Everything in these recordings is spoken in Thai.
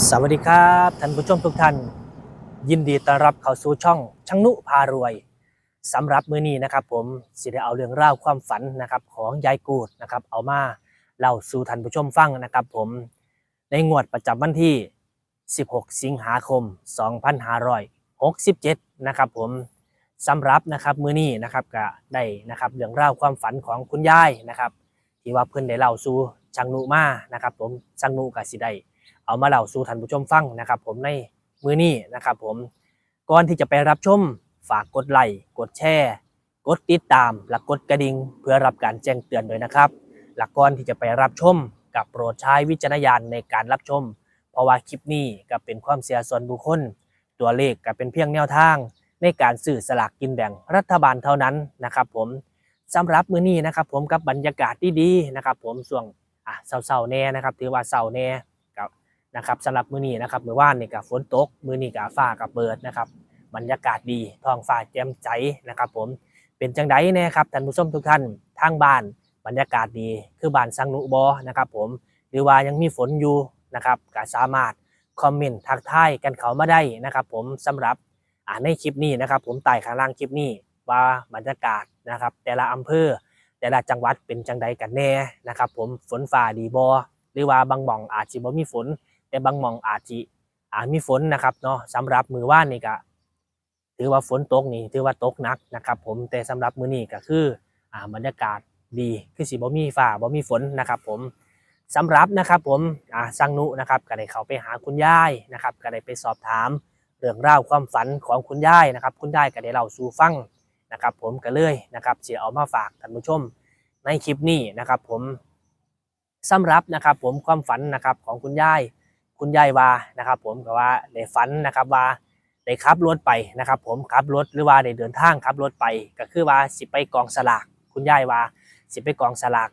สวัสดีครับท่านผู้ชมทุกท่าน ยินดีต้อนรับเข้าสู่ช่องช่างนุพารวยสำหรับมื้อนี้นะครับผมสิได้เอาเรื่องราวความฝันนะครับของยายกูดนะครับเอามาเล่าสู่ท่านผู้ชมฟังนะครับผมในงวดประจำวันที่ 16 สิงหาคม 2567 นะครับผมสำหรับนะครับมื้อนี้นะครับก็ได้นะครับเรื่องราวความฝันของคุณยายนะครับที่ว่าเพิ่นได้เล่าสู่ช่างนุมานะครับผมช่างนุก็สิได้ เอามาเล่าสู่ท่านผู้ชมฟังนะครับ ผมในมือนี้นะครับ ผมก่อนที่จะไปรับชมฝากกดไลค์กดแชร์กดติดตามและกดกระดิ่งเพื่อรับการแจ้งเตือนด้วยนะครับ หลักก่อนที่จะไปรับชมกับโปรดใช้วิจารณญาณในการรับชม เพราะว่าคลิปนี้ก็เป็นความเสียส่วนบุคคล ตัวเลขก็เป็นเพียงแนวทาง ในการสื่อสลากกินแบ่งรัฐบาลเท่านั้นนะครับ ผมสำหรับมื้อนี้นะครับ ผมกับบรรยากาศดีๆนะครับ ผมช่วงอะเศร้าๆแน่นะครับ ถือว่าเศร้าแน่ นะครับสำหรับมื้อนี้นะครับมื้อว่านนี่ก็ฝนตก มื้อนี้ก็ฟ้าก็เปิดนะครับ บรรยากาศดีท้องฟ้าแจ่มใสนะครับ ผมเป็นจังไดแน่ครับท่านผู้ชมทุกท่านทางบ้าน บรรยากาศดีคือบ้านสังนุบอนะครับ ผมหรือว่ายังมีฝนอยู่นะครับก็สามารถคอมเมนต์ทักทายกันเขามาได้นะครับ ผมสำหรับอ่าในคลิปนี้นะครับ ผมใต้ข้างล่างคลิปนี้ว่าบรรยากาศนะครับ แต่ละอำเภอแต่ละจังหวัดเป็นจังใดกันแน่นะครับ ผมฝนฟ้าดีบอหรือว่าบางหม่องอาจจะบ่มีฝน แต่บางมองอาจจะอาจมีฝนนะครับเนาะสำหรับมือว่านนี่ก็ถือว่าฝนตกนี่ถือว่าตกหนักนะครับ ผมแต่สำหรับมือนี้ก็คืออ่าบรรยากาศดีคือสิบ่มีฟ้าบ่มีฝนนะครับ ผมสำหรับนะครับ ผมอ่าสังนุนะครับก็ได้เข้าไปหาคุณยายนะครับก็ได้ไปสอบถามเรื่องราวความฝันของคุณยายนะครับ คุณยายก็ได้เล่าสู่ฟังนะครับ ผมก็เลยนะครับเสิเอามาฝากท่านผู้ชมในคลิปนี้นะครับ ผมสำหรับนะครับ ผมความฝันนะครับของคุณยาย คุณยายว่านะครับ ผมก็ว่าได้ฝันนะครับว่าได้ขับรถไปนะครับ ผมขับรถหรือว่าได้เดินทางขับรถไป ก็คือว่าสิไปกองสลากคุณยายว่า สิไปกองสลาก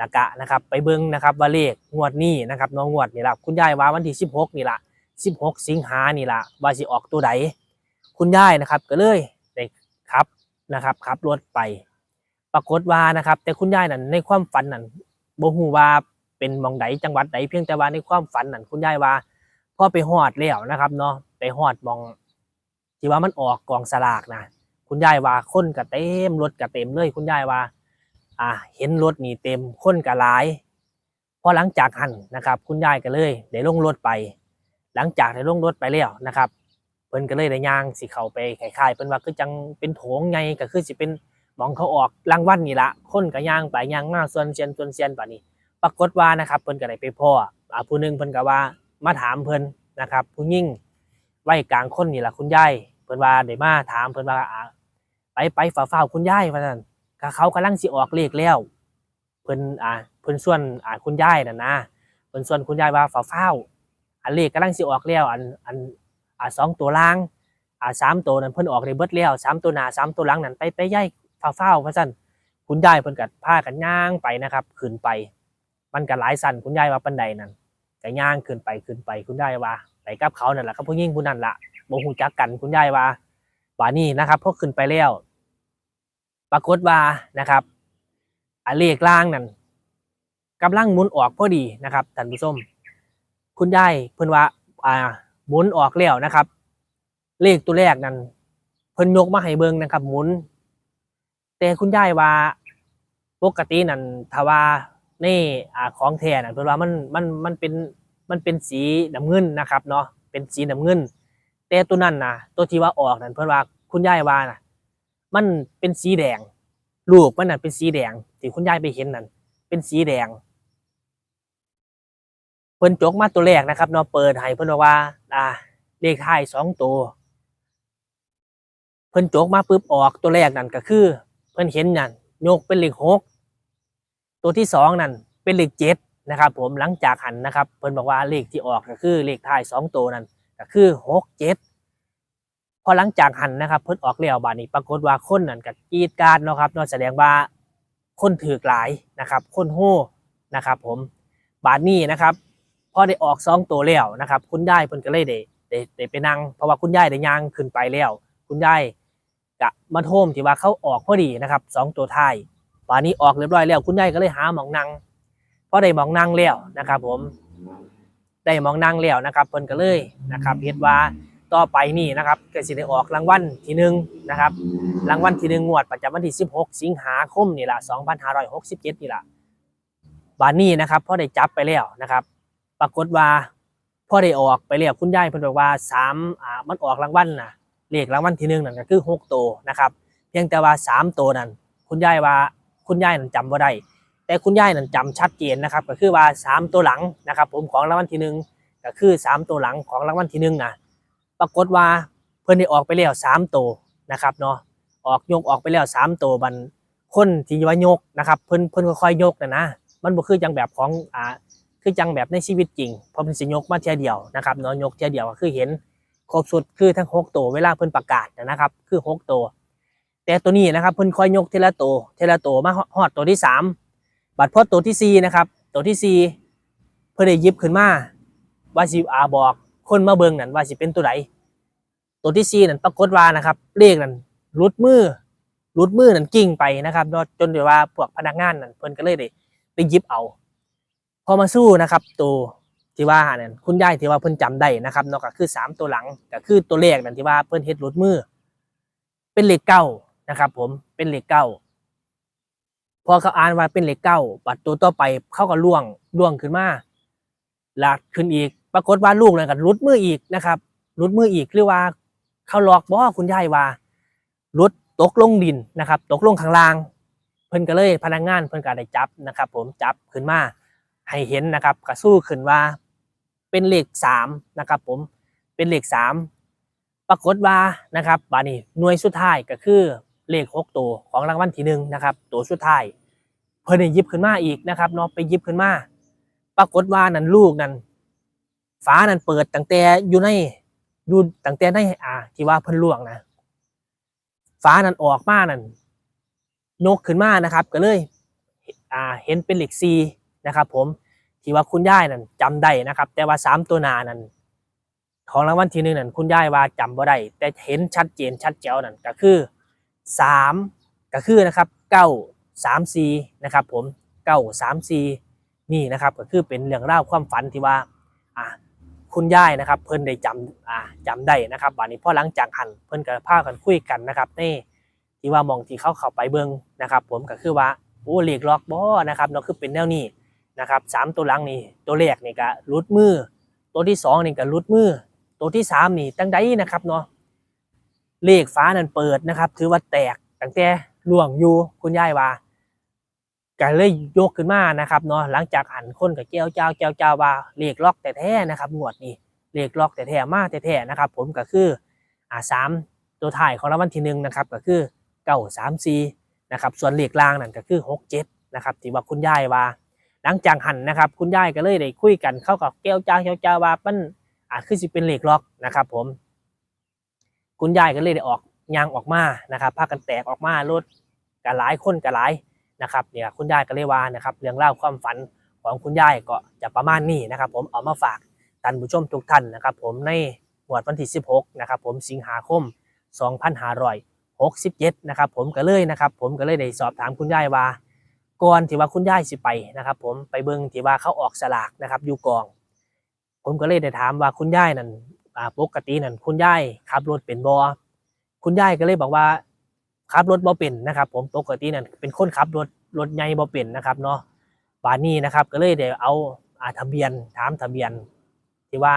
ล้วก็นะครับ ไปเบิ่งนะครับว่าเลขงวดนี้นะครับน้องงวดนี่ละคุณยายว่าวันที่ 16 นี่ละ16 สิงหานี่ละว่าสิออกตัวใดคุณยายนะครับก็เลยได้ขับนะครับขับรถไป ปรากฏว่านะครับ แต่คุณยายนั่นในความฝันนั่นบ่ฮู้ว่า เป็นมองใดจังหวัดใดเพียงแต่ว่าในความฝันนั่นคุณยายว่าพอไปฮอดแล้วนะครับเนาะไปฮอดมอง ที่ว่ามันออกกองสลากนะคุณยายว่าคนก็เต็มรถก็เต็มเลย คุณยายว่า อ่า เห็นรถนี่เต็มคนก็หลายพอหลังจากหันนะครับ คุณยายก็เลยได้ลงรถไป หลังจากได้ลงรถไปแล้วนะครับเพิ่นก็เลยได้ย่างสิเข้าไปคล้ายๆเพิ่นว่าคือจังเป็นโถงไงก็คือสิเป็นมองเขาออกรางวัลนี่ละคนก็ย่างไปย่างมาส่วนเซียนส่วนเซียนป่านี้ ปรากฏว่านะครับเพิ่นก็ได้ไปพ่ออ่าผู้หนึงเพิ่นก็ว่ามาถามเพิ่นนะครับ ผู้ยิ่งไว้กลางคนนี่แหละคุณยายเพิ่นว่าได้มาถามเพิ่นว่าอ่าไปไปฝ่าฝ้าคุณยายว่าซั่นเขากำลังสิออกเลขแล้ว เพิ่นอ่าเพิ่นส่วนอ่าคุณยายน่ะนะเพิ่นส่วนคุณยายว่าฝ่าฝ้าอันเลขกำลังสิออกแล้ว อันอันอ่าสองตัวล่างอ่าสามตัวนั้นเพิ่นออกได้เบิดแล้วสามตัวหน้าสามตัวหลังนั่นไปไปย้ายฝ่าฝ้าวๆว่าซั่นคุณยายเพิ่นก็พากันย่างไปนะครับขึ้นไป มันก็หลายสั่นคุณยายว่าปันใดนั่นก็ย่างขึ้นไปขึ้นไปคุณยายว่าไปกับเขานั่นแหละครับผู้ยิ่งผู้นั้นละบ่ฮู้จักกันคุณยายว่าว่านี่นะครับพอขึ้นไปแล้ว ปรากฏว่านะครับอเลขล่างนั่นกำลังหมุนออกพอดีนะครับท่านผู้ชมคุณยายเพิ่นว่าอ่าหมุนออกแล้วนะครับ เลขตัวแรกนั่นเพิ่นยกมาให้เบิ่งนะครับ หมุน แต่คุณยายว่าปกตินั่นถ้าว่า นี่อ่าของแท้นะเพิ่นว่ามันมันมันเป็นมันเป็นสีน้ำเงินนะครับเนาะเป็นสีน้ำเงิน แต่ตัวนั้นนะตัวที่ว่าออกนั่นเพิ่นว่าคุณยายว่านะมันเป็นสีแดง ลูกมันน่ะเป็นสีแดงที่คุณยายไปเห็นนั่นเป็นสีแดงเพิ่นจกมาตัวแรกนะครับเนาะเปิดให้เพิ่นบอกว่า อ่า เลขท้ายสองตัวเพิ่นจกมาปุ๊บออกตัวแรกนั่นก็คือ เพิ่นเห็นนั่นยกเป็นเลขหก ตัวที่สองนั่นเป็นเลขเจ็ดนะครับ ผมหลังจากหันนะครับเพิ่นบอกว่าเลขที่ออกก็คือเลขท้ายสองตัวนั่นก็คือหกเจ็ดพอหลังจากหันนะครับ เพิ่นออกแล้วบาดนี้ปรากฏว่าคนนั่นก็กรีดกรารนาะครับนาะแสดงว่าคนถือกหลายนะครับ คนโห่นะครับ ผมบาดนี้นะครับพอได้ออกสองตัวแล้วนะครับ คุณยายเพิ่นก็เลยได้ได้ได้ไปนั่งเพราะว่าคุณยายได้ย่างขึ้นไปแล้ว คุณยายกะมาโทมที่ว่าเขาออกพอดีนะครับสองตัวท้าย ป่านนี้ออกเรียบร้อยแล้วคุณยายก็เลยหาหมองนั่งพอได้หมองนั่งแล้วนะครับ ผมได้หมองนั่งแล้วนะครับเพิ่นก็เลยนะครับเฮ็ดว่าต่อไปนี่นะครับก็สิได้ออกรางวัลที่หนึ่งนะครับรางวัลที่หนึ่งงวดประจำวันที่ 16 สิงหาคมนี่แหละ2567นี่แหละบานนี้นะครับพ่อได้จับไปแล้วนะครับ ปรากฏว่าพ่อได้ออกไปแล้วคุณยายเพิ่นบอกว่าสามอ่ามันออกรางวัลน่ะเลขรางวัลที่หนึ่งนั่นก็คือ6ตัวนะครับเพียงแต่ว่าสามตัวนั้นคุณยายว่า คุณยายนั่นจำบ่าได้แต่คุณยายนั่นจำชัดเจนนะครับก็คือว่าสามตัวหลังนะครับ ผมของรางวัลที่หนึ่งก็คือสามตัวหลังของรางวัลที่หนึ่งนะปรากฏว่าเพิ่อนได้ออกไปแล้วสามตัวนะครับเนาะออกยกออกไปแล้วสามตัวบันคนที่ว่ายกนะครับเพิ่อนเพิ่อนค่อยๆยกนะนะมันบ่คือจังแบบของอ่าคือจังแบบในชีวิตจริงเพราะเพิ่นสิยกมาเทียเดียวนะครับเนาะยกเทียเดียวก็คือเห็นครบสุดคือทั้งหกตัวเวลาเพิ่อนประกาศนะครับ คือหกตัว แต่ตัวนี้นะครับเพิ่นค่อยยกเทละตัวทีละตัวมาฮอดตัวที่สามบัดพอตัวที่สี่นะครับ ตัวที่สี่เพิ่นได้ยิบขึ้นมาว่าสิอาบอกคนมาเบิ่งนั่นว่าสิเป็นตัวใดตัวที่สี่นั่นปรากฏว่านะครับ เลขนั่นรุดมือรุดมือนั่นกิ้งไปนะครับจนเดี๋ยวว่าพวกพนักงานนั่นเพิ่นก็เลยได้ไปยิบเอา พอมาสู้นะครับ ตัวที่ว่านั่นคุณยายที่ว่าเพิ่นจำได้นะครับเนากคือสามตัวหลังก็คือตัวเลขนั่นที่ว่าเพิ่นเฮ็ดรุดมือ เป็นเลขเก้า นะครับผมเป็นเหลขเก้าพอเขาอ่านว่าเป็นเหลขเก้าบัดตัวต่อไปเขาก็ล่วงล่วงขึ้นมาหลักขึ้นอีก ปรากฏว่าลูกนั่นก็รุดมืออีกนะครับรุดมืออีกหรือว่าเขาหลอกบ่คุณยายว่ารถตกลงดินนะครับ ตกลงข้างล่าง เพิ่นก็เลยพนักงานเพิ่นก็ได้จับนะครับ ผมจับขึ้นมาให้เห็นนะครับก็สู้ขึ้นว่า เป็นเลขสามนะครับผมเป็นเลขสามปรากฏว่านะครับบานี้หน่วยสุดท้ายก็คือ เลขหกตัวของรางวัลที่หนึ่งนะครับตัวสุดท้ายเพิ่นได้ยิบขึ้นมาอีกนะครับเนาะไปยิบขึ้นมา ปรากฏว่านั่นลูกนั่นฟ้านั่นเปิดตั้งแต่อยู่ในอยู่ตั้งแต่ในอ่าที่ว่าเพิ่นล่วงนะฟ้านั้นออกมานั่นนกขึ้นมานะครับ ก็เลยอ่าเห็นเป็นเหล็กซีนะครับ ผมที่ว่าคุณยายนั่นจำได้นะครับ แต่ว่าสามตัวนานั่นของรางวัลที่หนึ่งนั่นคุณยายว่าจำบ่ได้แต่เห็นชัดเจนชัดแจ๋วนั่นก็คือ สามก็คือนะครับเก้าสามซีนะครับผมเก้าสามซีนี่นะครับก็คือเป็นเรื่องเล่าความฝันที่ว่าอ่าคุณยายนะครับ เพิ่นได้จำอ่าจำได้นะครับบัดนี้พอหลังจากหันเพิ่นก็พากันคุยกันนะครับในที่ว่ามองที่เขาเข้าไปเบิ่งนะครับ ผมก็คือว่าโอ้เหลขล็อกบ่นะครับเนาะคือเป็นแนวนี้นะครับสามตัวหลังนี่ตัวแรกนี่ก็รุดมือ ตัวที่สองนี่ก็รุดมือ ตัวที่สามนี่ตั้งใดนะครับเนาะ เลขฟ้านั่นเปิดนะครับ ถือว่าแตกตั้งแต่ล่วงอยู่คุณยายว่าก็เลยยกขึ้นมานะครับเนาะหลังจากหันคนกับเจ้าเจ้าเจ้าเจ้าว่าเลขล็อกแต่แท้นะครับงวดนี้เลขล็อกแต่แท้มากแต่แท้นะครับ ผมก็คืออ่าสามตัวถ่ายของรางวัลที่หนึ่งนะครับก็คือเก้าสามสี่นะครับส่วนเลขล่างนั่นก็คือหกเจ็ดนะครับที่ว่าคุณยายว่า หลังจากหันนะครับ คุณยายก็เลยได้คุยกันเข้ากับแก้วเจ้าเจ้าเจ้าว่ามันอ่าคือสิเป็นเลขล็อกนะครับ ผม คุณยายก็เลยได้ออกยางออกมานะครับพากันแตกออกมารถกันหลายคนกันหลายนะครับเนี่ยคุณยายก็เลยว่านะครับเรื่องเล่าความฝันของคุณยายก็จะประมาณนี้นะครับ ผมเอามาฝากท่านผู้ชมทุกท่านนะครับ ผมในงวดวันที่ 16นะครับผมสิงหาคม 2567นะครับผมก็เลยนะครับ ผมก็เลยได้สอบถามคุณยายว่าก่อนที่ว่าคุณยายสิไปนะครับ ผมไปเบิ่งที่ว่าเขาออกสลากนะครับอยู่กอง ผมก็เลยได้ถามว่าคุณยายนั่น อ่าปกตินั่นคุณยายขับรถเป็นบอคุณยายก็เลยบอกว่าขับรถบ่เป็นนะครับ ผมปกตินั่นเป็นคนขับรถรถใหญ่บ่เป็นนะครับเนาะบานนี้นะครับ ก็เลยได้เอาอ่าทะเบียนถามทะเบียน ที่ว่า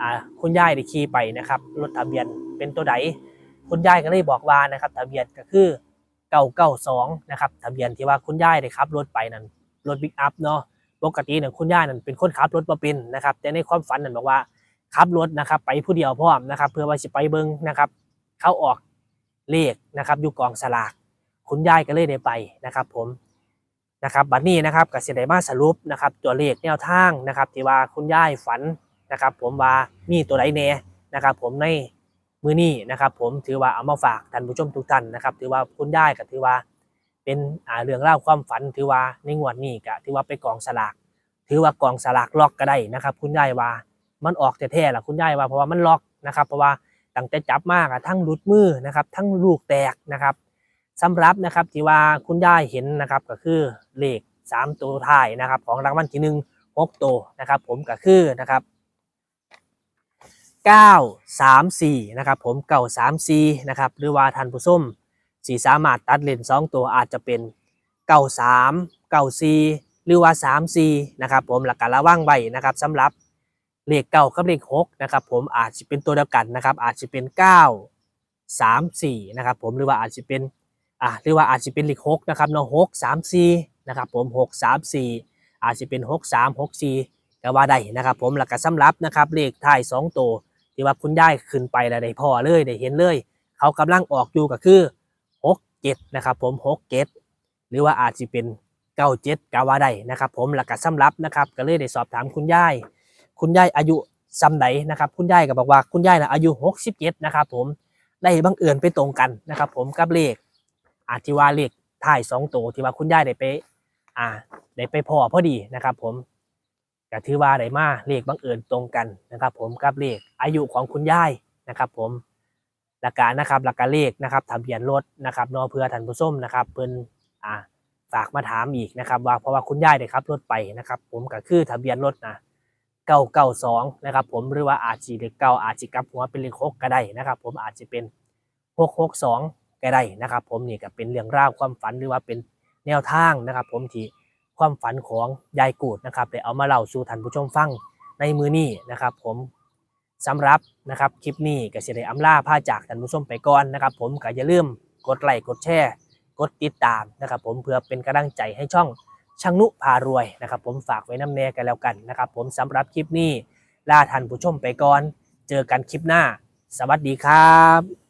อ่าคุณยายได้ขี่ไปนะครับรถทะเบียนเป็นตัวใดคุณยายก็เลยบอกว่านะครับ ทะเบียนก็คือเก้าเก้าสองนะครับทะเบียนที่ว่าคุณยายได้ขับรถไปนั่นรถบิ๊กอัพเนาะปกติเนี่ยคุณยายนั่นเป็นคนขับรถบ่เป็นนะครับ แต่ในความฝันนั่นบอกว่า ขับรถนะครับ ไปผู้เดียวพร้อมนะครับ เพื่อว่าสิไปเบิ่งนะครับ เข้าออกเลขนะครับอยู่กองสลากคุณยายก็เลยได้ไปนะครับ ผมนะครับบัดนี้นะครับก็สิได้มาสรุปนะครับ ตัวเลขแนวทางนะครับที่ว่าคุณยายฝันนะครับ ผมว่ามีตัวไหนแน่นะครับ ผมในมือนี้นะครับ ผมถือว่าเอามาฝากท่านผู้ชมทุกท่านนะครับ ถือว่าคุณยายก็ถือว่าเป็นอ่าเรื่องเล่าความฝันถือว่าในงวดนี้ก็ถือว่าไปกองสลากถือว่ากองสลากล็อกก็ได้นะครับ คุณยายว่า มันออกแท้ๆล่ะคุณยายว่าเพราะว่ามันล็อกนะครับเพราะว่าตั้งแต่จับมากอะทั้งหลุดมือนะครับทั้งลูกแตกนะครับสำหรับนะครับที่ว่าคุณยายเห็นนะครับก็คือเลขสามตัวท้ายนะครับ ของรางวัลที่หนึ่งหกตัวนะครับ ผมก็คือนะครับเก้าสามสี่นะครับผมเก้าสามสี่นะครับหรือว่าท่านผู้ชมสีสามารถตัดเลนสองตัวอาจจะเป็นเก้าสามเก้าสี่หรือว่าสามสี่นะครับผมหลักการระว่างไว้นะครับสำหรับ เลขเก้ากับเลขหกนะครับผมอาจจะเป็นตัวเดียวกันนะครับอาจจะเป็นเก้าสามสี่นะครับผมหรือว่าอาจจะเป็นอะหรือว่าอาจจะเป็นเลขหกนะครับเนาะหกสามสี่นะครับผมหกสามสี่อาจจะเป็นหกสามหกสี่ก็ว่าได้นะครับผมหลักการสำหรับนะครับเลขท้ายสองตัวที่ว่าคุณย่ายขึ้นไปแล้วได้พอเลยได้เห็นเลย เขากำลังออกอยู่ก็คือหกเจ็ดนะครับผมหกเจ็ดหรือว่าอาจจะเป็นเก้าเจ็ดก็ว่าได้นะครับผมหลักการสำหรับนะครับก็เลยได้สอบถามคุณย่าย คุณย่ายอายุซ้ำใดนนะครับ คุณย่ายก็บอกว่าคุณย่ายนะอายุหกสิบเจ็ดนะครับผมได้บังเอิญไปตรงกันนะครับ ผมกับเลขอาที่ว่าเลขถ่ายสองตัวที่ว่าคุณยายได้ไป อ่าได้ไปพอพอดีนะครับ ผมก็ถือว่าได้มาเลขบังเอิญตรงกันนะครับ ผมกับเลขอายุของคุณยายนะครับ ผมหลักการนะครับหลักการเลขนะครับทะเบียนรถนะครับนอเพื่อท่านผู้ชมนะครับ เพิ่นอ่าฝากมาถามอีกนะครับ ว่าเพราะว่าคุณยายได้ขับรถไปนะครับ ผมก็คือทะเบียนรถนะ เก้าเก้าสองนะครับผมหรือว่าอาจจะเลขเก้าอาจจะกลับหัวเป็นเลขหกก็ได้นะครับ ผมอาจจะเป็นหกหกสองก็ได้นะครับ ผมนี่ก็เป็นเรื่องราวความฝันหรือว่าเป็นแนวทางนะครับ ผมที่ความฝันของยายกูดนะครับได้เอามาเล่าสู่ท่านผู้ชมฟังในมือนี้นะครับ ผมสำหรับนะครับคลิปนี้ก็เสียดายอำลาผ้าจากท่านผู้ชมไปก่อนนะครับ ผมก็อย่าลืมกดไลค์กดแชร์ กดติดตามนะครับ ผมเพื่อเป็นกำลังใจให้ช่อง ช่างนุพารวยนะครับ ผมฝากไว้น้ำแน่กันแล้วกันนะครับ ผมสำหรับคลิปนี้ลาท่านผู้ชมไปก่อน เจอกันคลิปหน้า สวัสดีครับ